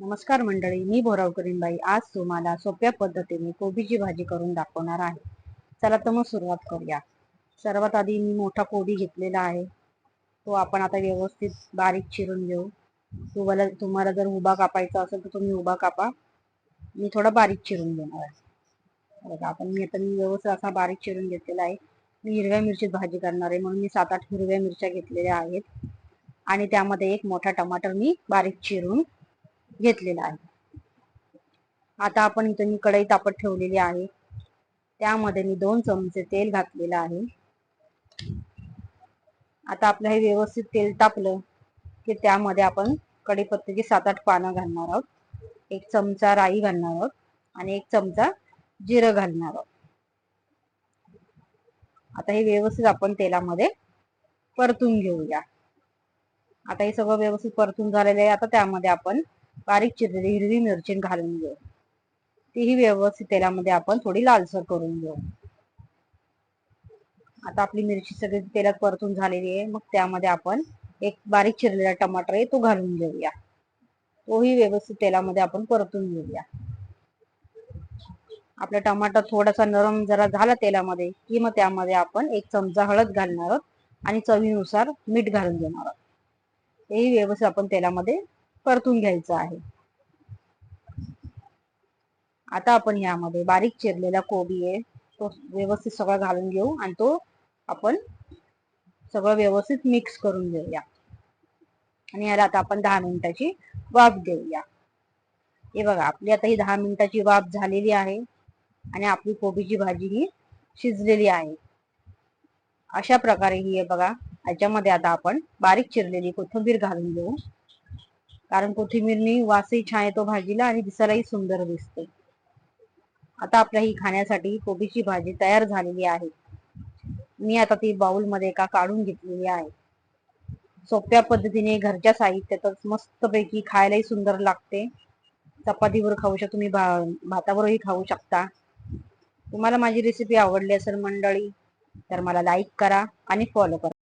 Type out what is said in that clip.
नमस्कार मंडळी मी भोराव आज तुम्हाला सोप्या पद्धतीने कोबीची भाजी करून दाखवणार आहे. चला तर मग सुरुवात करूया. सर्वात आधी मी मोठा कोबी घेतलेला आहे. तो आपण आता व्यवस्थित बारीक चिरून घेऊ. तुम्हाला तुम्हाला जर उभा कापायचा असेल तर तुम्ही उभा कापा. मी थोडा बारीक चिरून घेणार आहे. बघा आपण मी आता मी व्यवस्थित असा बारीक चिरून घेतलेला आहे. मी हिरव्या मिरचीत भाजी करणार आहे. म्हणून मी सात आठ हिरव्या मिरच्या घेतलेल्या आहेत. आणि त्यामध्ये एक मोठा टमाटर मी बारीक चिरून घेतलेला आहे. आता आपण इथं मी कढई तापत ठेवलेली आहे. त्यामध्ये मी दोन चमचे तेल घातलेलं आहे. आता आपलं हे व्यवस्थित तेल तापलं की त्यामध्ये आपण कढीपत्त्याची सात आठ पानं घालणार आहोत. एक चमचा राई घालणार आहोत आणि एक चमचा जिरं घालणार आहोत. आता हे व्यवस्थित आपण तेलामध्ये परतून घेऊया. आता हे सगळं व्यवस्थित परतून झालेलं आहे. आता त्यामध्ये आपण बारीक चिरलेली हिरवी मिरची घालून घेऊ. तीही व्यवस्थित तेलामध्ये आपण थोडी लालसर करून घेऊ. आता आपली मिरची सगळी तेलात परतून झालेली आहे. मग त्यामध्ये आपण एक बारीक चिरलेला टमाटर आहे तो घालून घेऊया. तोही व्यवस्थित तेलामध्ये आपण परतून घेऊया. आपला टमाटर थोडासा नरम जरा झाला तेलामध्ये की मग त्यामध्ये आपण एक चमचा हळद घालणार आहोत आणि चवीनुसार मीठ घालून देणार आहोत. हेही व्यवस्थित आपण तेलामध्ये परतून घ्यायचं आहे. आता आपण यामध्ये बारीक चिरलेला कोबी आहे. तो व्यवस्थित सगळा घालून घेऊ आणि तो आपण सगळं व्यवस्थित मिक्स करून घेऊया. आणि याला आता आपण दहा मिनिटाची वाफ देऊया. हे बघा आपली आता ही दहा मिनिटाची वाफ झालेली आहे आणि आपली कोबीची भाजी ही शिजलेली आहे. अशा प्रकारे ही बघा याच्यामध्ये आता आपण बारीक चिरलेली कोथिंबीर घालून घेऊ. कारण कोथिंबीरनी वासही छान येतो भाजीला आणि दिसायलाही सुंदर दिसते. आता आपल्या ही खाण्यासाठी कोबीची भाजी तयार झालेली आहे. मी आता ती बाउलमध्ये का एका काढून घेतलेली आहे. सोप्या पद्धतीने घरच्या साहित्यातच मस्तपैकी खायलाही सुंदर लागते. चपातीवर खाऊ शकता तुम्ही भा भातावरही खाऊ शकता. तुम्हाला माझी रेसिपी आवडली असेल मंडळी तर मला लाईक करा आणि फॉलो करा.